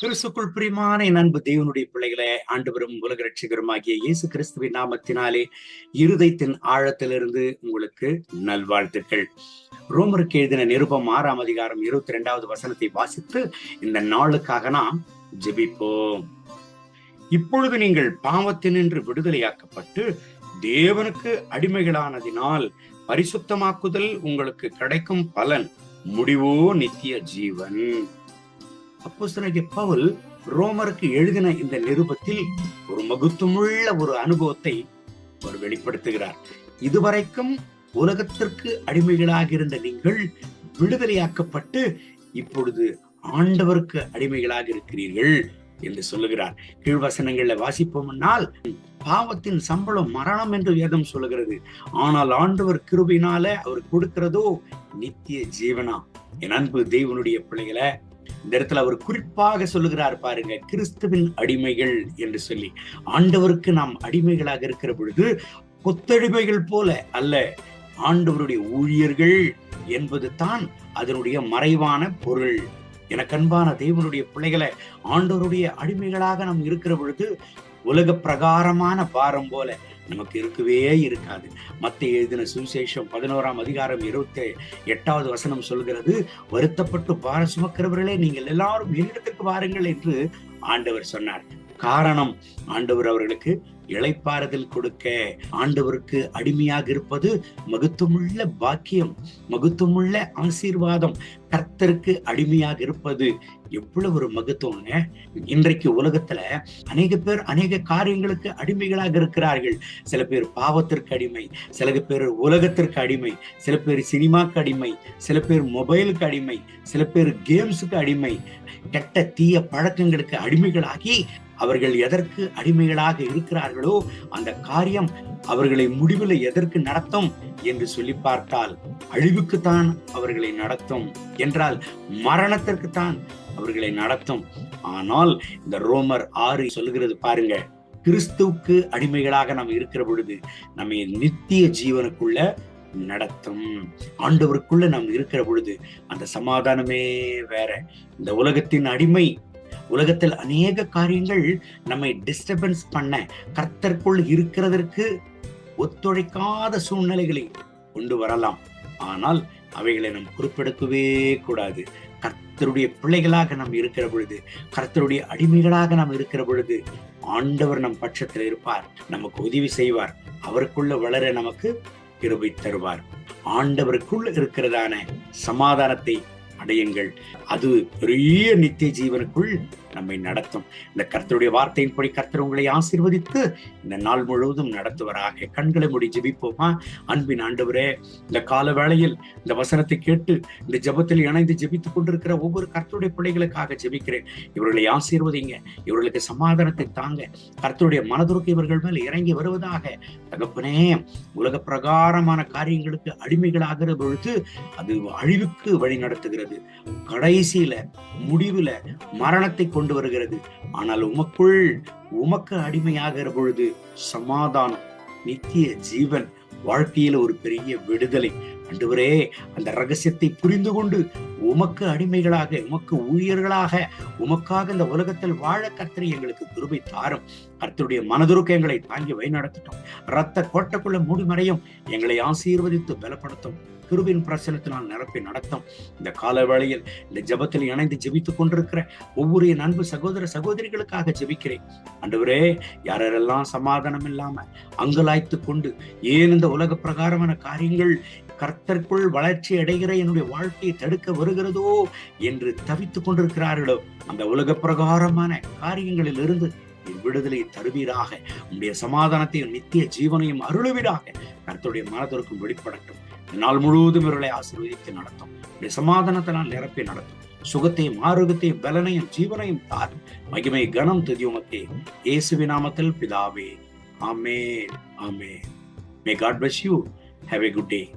கிறிஸ்துக்குள் பிரியமான அன்பு தேவனுடைய ஆண்டு ஆண்டவரும் உலக ரட்சகருமாகிய இயேசு கிறிஸ்துவின் நாமத்தினாலே இருதயத்தின் ஆழத்திலிருந்து உங்களுக்கு நல்வாழ்த்துக்கள். ரோமருக்கு எழுதின நிருபம் ஆறாம் அதிகாரம் இருபத்தி ரெண்டாவது வசனத்தை வாசித்து இந்த நாளுக்காக நாம் ஜெபிப்போம். இப்பொழுது நீங்கள் பாவத்தினின்று விடுதலையாக்கப்பட்டு தேவனுக்கு அடிமைகளானதினால் பரிசுத்தமாக்குதல் உங்களுக்கு கிடைக்கும் பலன் முடிவோ நித்திய ஜீவன். அப்போஸ்தலனாகிய பவுல் ரோமருக்கு எழுதின இந்த நிருபத்தில் ஒரு மகுத்துமுள்ள ஒரு அனுபவத்தை அவர் வெளிப்படுத்துகிறார். இதுவரைக்கும் உலகத்திற்கு அடிமைகளாக இருந்த நீங்கள் விடுதலையாக்கப்பட்டு இப்பொழுது ஆண்டவருக்கு அடிமைகளாக இருக்கிறீர்கள் என்று சொல்லுகிறார். கீழ்வசனங்கள்ல வாசிப்போம்னால் பாவத்தின் சம்பளம் மரணம் என்று வேதம் சொல்லுகிறது. ஆனால் ஆண்டவர் கிருபினால அவர் கொடுக்கிறதோ நித்திய ஜீவனா? என் அன்பு தெய்வனுடைய பிள்ளைகளை இந்த இடத்துல அவர் குறிப்பாக சொல்லுகிறார் பாருங்க கிறிஸ்துவின் அடிமைகள் என்று சொல்லி. ஆண்டவருக்கு நாம் அடிமைகளாக இருக்கிற பொழுது கொத்தடிமைகள் போல அல்ல ஆண்டவருடைய ஊழியர்கள் என்பது தான் அதனுடைய மறைவான பொருள். எனக்கன்பான தேவனுடைய பிள்ளைகளை ஆண்டவருடைய அடிமைகளாக நாம் இருக்கிற பொழுது உலக பிரகாரமான பாரம் போல நமக்கு இருக்கவே இருக்காது. மத்திய எழுதின சுவிசேஷம் பதினோராம் அதிகாரம் இருபத்தி எட்டாவது வசனம் சொல்கிறது வருத்தப்பட்டு பார சுமக்கிறவர்களே நீங்கள் எல்லாரும் என்னிடத்திற்கு வாருங்கள் என்று ஆண்டவர் சொன்னார். காரணம் ஆண்டவர் அவர்களுக்கு இளைப்பாறுதல் கொடுக்க ஆண்டவருக்கு அடிமையாக இருப்பது மகுத்துமுள்ள பாக்கியம் மகுத்துமுள்ள ஆசீர்வாதம். கர்த்தருக்கு அடிமையாக இருப்பது எவ்வளவு ஒரு மகத்துவங்க. இன்றைக்கு உலகத்துல அநேக பேர் அநேக காரியங்களுக்கு அடிமைகளாக இருக்கிறார்கள். சில பேர் பாவத்திற்கு அடிமை சில பேர் உலகத்திற்கு அடிமை சில பேர் சினிமாக்கு அடிமை சில பேர் மொபைலுக்கு அடிமை சில பேர் கேம்ஸுக்கு அடிமை. கெட்ட தீய பழக்கங்களுக்கு அடிமைகளாகி அவர்கள் எதற்கு அடிமைகளாக இருக்கிறார்களோ அந்த காரியம் அவர்களை முடிவில் எதற்கு நடத்தும் என்று சொல்லி பார்த்தால் அழிவுக்குத்தான் அவர்களை நடத்தும் என்றால் மரணத்திற்குத்தான் அவர்களை நடத்தும். ஆனால் இந்த ரோமர் ஆறு சொல்லுகிறது பாருங்க கிறிஸ்துவுக்கு அடிமைகளாக நாம் இருக்கிற பொழுது நம்ம நித்திய ஜீவனுக்குள்ள நடத்தும். ஆண்டவருக்குள்ள நாம் இருக்கிற பொழுது அந்த சமாதானமே வேற. இந்த உலகத்தின் அடிமை உலகத்தில் அநேக காரியங்கள் நம்மை டிஸ்டர்பன்ஸ் பண்ண கர்த்தர்க்குள் இருக்கிறதற்கு ஒத்துழைக்காத சூழ்நிலைகளை கொண்டு வரலாம். ஆனால் அவைகளை நாம் குறிப்பிடக்கவே கூடாது. கர்த்தருடைய பிள்ளைகளாக நாம் இருக்கிற பொழுது கர்த்தருடைய அடிமைகளாக நாம் இருக்கிற பொழுது ஆண்டவர் நம் பட்சத்தில் இருப்பார் நமக்கு உதவி செய்வார். அவருக்குள்ள வளர நமக்கு கிருபை தருவார். ஆண்டவருக்குள் இருக்கிறதான சமாதானத்தை அடையுங்கள். அது பெரிய நித்திய ஜீவனுக்குள் நம்மை நடத்தும். இந்த கர்த்தருடைய வார்த்தையின்படி கர்த்தர் உங்களை ஆசீர்வதித்து இந்த நாள் முழுவதும் நடத்துவராக. கண்களை முடி ஜெபிப்போமா? அன்பின் ஆண்டவரே இந்த கால வேளையில் இந்த வசனத்தை கேட்டு இந்த ஜபத்தில் இணைந்து ஜெபித்துக் கொண்டிருக்கிற ஒவ்வொரு கர்த்தருடைய பிள்ளைகளுக்காக ஜெபிக்கிறேன். இவர்களை ஆசீர்வதிங்க. இவர்களுக்கு சமாதானத்தை தாங்க. கர்த்தருடைய மனதுருக்கு இவர்கள் மேல் இறங்கி வருவதாக தகப்பனே உலக பிரகாரமான காரியங்களுக்கு அடிமைகளாகிற பொழுது அது அழிவுக்கு வழி நடத்துகிறது கடைசியில முடிவுல மரணத்தை கொண்டு வருகிறது. ஆனால் உமக்குள் உமக்கு அடிமையாகிற பொழுது சமாதானம் நித்திய ஜீவன் வாழ்க்கையில ஒரு பெரிய விடுதலை. அன்றுவரே அந்த ரகசியத்தை புரிந்து கொண்டு உமக்கு அடிமைகளாக உமக்கு ஊழியர்களாக உமக்காக இந்த உலகத்தில் வாழ கர்த்தரை எங்களுக்கு துருபை தாரும். கர்த்தருடைய மனதுருக்கங்களை தாங்கி வழிநடத்தட்டும். ரத்த கோட்டைக்குள்ள மூடிமறையும். எங்களை ஆசீர்வதித்து பலப்படுத்தும். கிருபின் பிரசனத்தினால் நிரப்பி நடத்தும். இந்த கால வேளையில் இந்த ஜபத்தில் இணைந்து ஜெபித்துக் கொண்டிருக்கிற ஒவ்வொரு என் அன்பு சகோதர சகோதரிகளுக்காக ஜெபிக்கிறேன். அன்றுவரே யாரெல்லாம் சமாதானம் இல்லாம அங்கலாய்த்து கொண்டு ஏன் இந்த உலக பிரகாரமான காரியங்கள் கர்த்தர்க்குள் வளர்ச்சி அடைகிற என்னுடைய வாழ்க்கையை தடுக்க வருகிறதோ என்று தவித்துக் கொண்டிருக்கிறார்களோ அந்த உலக பிரகாரமான காரியங்களில் இருந்து விடுதலை தருவீராக. உங்களுடைய சமாதானத்தையும் நித்திய ஜீவனையும் அருளுவீராக. கர்த்தருடைய மனதிற்கும் வெளிப்படட்டும். நாள் முழுவதும் இவர்களை ஆசீர்வதித்து நடத்தும். உடைய சமாதானத்தினால் நிரப்பி நடத்தும். சுகத்தையும் ஆரோக்கியத்தையும் பலனையும் ஜீவனையும் தார் மகிமை கனம் துதியுமத்தே இயேசுவி நாமத்தில் பிதாவே. ஆமே ஆமே may God bless you have a good day